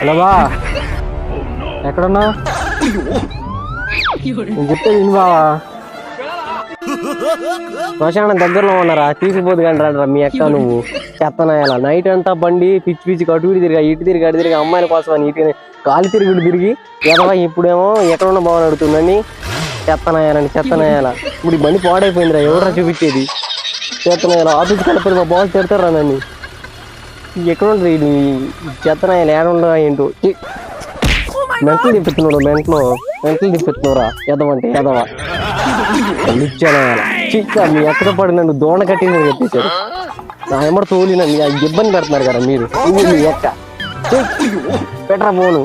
Hello బా. ఎక్కడున్నా నేను చెప్తే విను బావా. శ్మశానం దగ్గరలో ఉన్నారా? తీసుకుపోదు కానీ రా మీ అక్క నువ్వు. చెత్తనాయాల. నైట్ అంతా బండి పిచ్చి పిచ్చి అటు తిరిగా ఇటు తిరిగి అటు తిరిగి అమ్మాయిల కోసం అని ఇటు కాలు తిరుగుడు తిరిగి ఎదవా ఇప్పుడేమో ఎక్కడున్న బావని అడుగుతుందని చెత్తనాయాలని చెత్తనాయాల. ఇప్పుడు ఈ బండి పాడైపోయిందిరా ఎవరా చూపించేది? చెత్తనాయాల. ఆఫీస్కి వెళ్ళిపోయి మా బాస్ తిడతారా నన్ను. ఎక్కడ ఉంటుంది ఇది? చెత్తనాయాలు ఏడ ఏంటో? మెంటలు తిప్పిస్తున్నాడు మెంటలు. మెంటలు తిప్పిస్తున్నారా ఎదవంటే ఎదవా. చిక్క మీ ఎక్కడ పడి నన్ను దోణ కట్టిన కట్టేశారు నా ఎమ్మడ తోలిన ఇబ్బంది పెడుతున్నారు కదా మీరు. మీ ఎక్క. పెట్టరా ఫోను.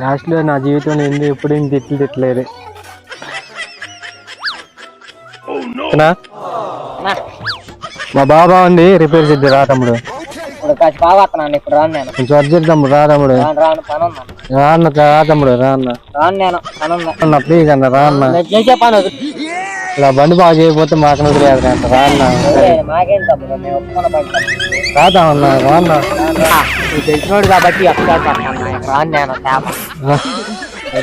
లాస్ట్లో నా జీవితంలో ఎందుకు ఎప్పుడేం తిట్లు తిట్టలేదు. మా బాబా ఉంది రిపేర్ చేద్ది రా తమ్ముడు. ఇప్పుడు కాసి బాగా వస్తున్నాను ఇప్పుడు రాను నేను. కొంచెం అర్జెంట్ తమ్ముడు రా తమ్ముడు. రాను పని రా తమ్ముడు రా అన్న. రాను నేను పని ఉందా? అన్న ప్లీజ్ చేసే పని. ఇలా బండి బాగా చేయకపోతే మాకు వదిలేదు అంట మాకేం. రాదా అన్న తెలిసినోడు కాబట్టి రాను నేను.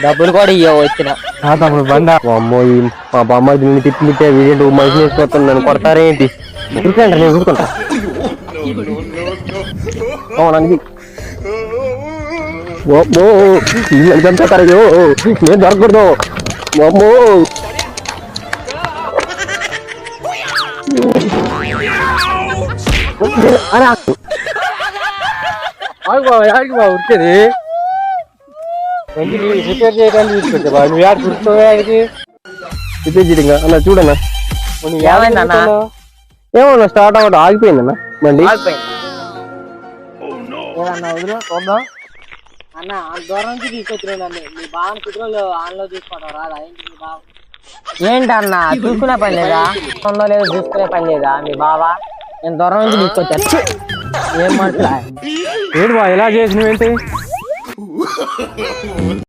డబ్బులు కూడా ఇవ్వ వచ్చిన. తమ్ముడు బండి. అమ్మో ఈ మా బామ్మ దీన్ని తిప్పి తిప్పే వీడేంటి మనిషి వేసుకొస్తాను నన్ను కొడతారేంటి ఉరుకుంటా నేను ఉరుకుంటా అవునండి అమ్మో చంపేస్తారయ్యో నేను దొరకకూడదు. అమ్మో. అరే ఆగు. బావ ఆగు బావ ఉరికేది. బండి రిపేర్ చేయడానికి తీసుకొచ్చా బావ నువ్వు యాడ్ చూస్తున్నావు రిపేర్ చేయడం అన్న చూడన్నా. నువ్వు? చూస్తున్నావు? ఏమన్నా స్టార్ట్ అవ్వడం ఆగిపోయిందన్న బండి? ఏదన్నా వదిలే చూద్దాం అన్న దూరం నుంచి తీసుకొచ్చినావు నన్ను. మీ బావని కుటుంబంలో ఆన్లో చూసుకోవడం రాదా? ఏంటి మీ ఏంటన్న? చూసుకునే పని లేదా? ఉందో లేదో చూసుకునే పని లేదా? మీ బావ? నేను దూరం నుంచి తీసుకొచ్చాను. ఛీ! ఏం మాట్లా ఏంటి బా ఇలా చేసినవేంటి? Ooh.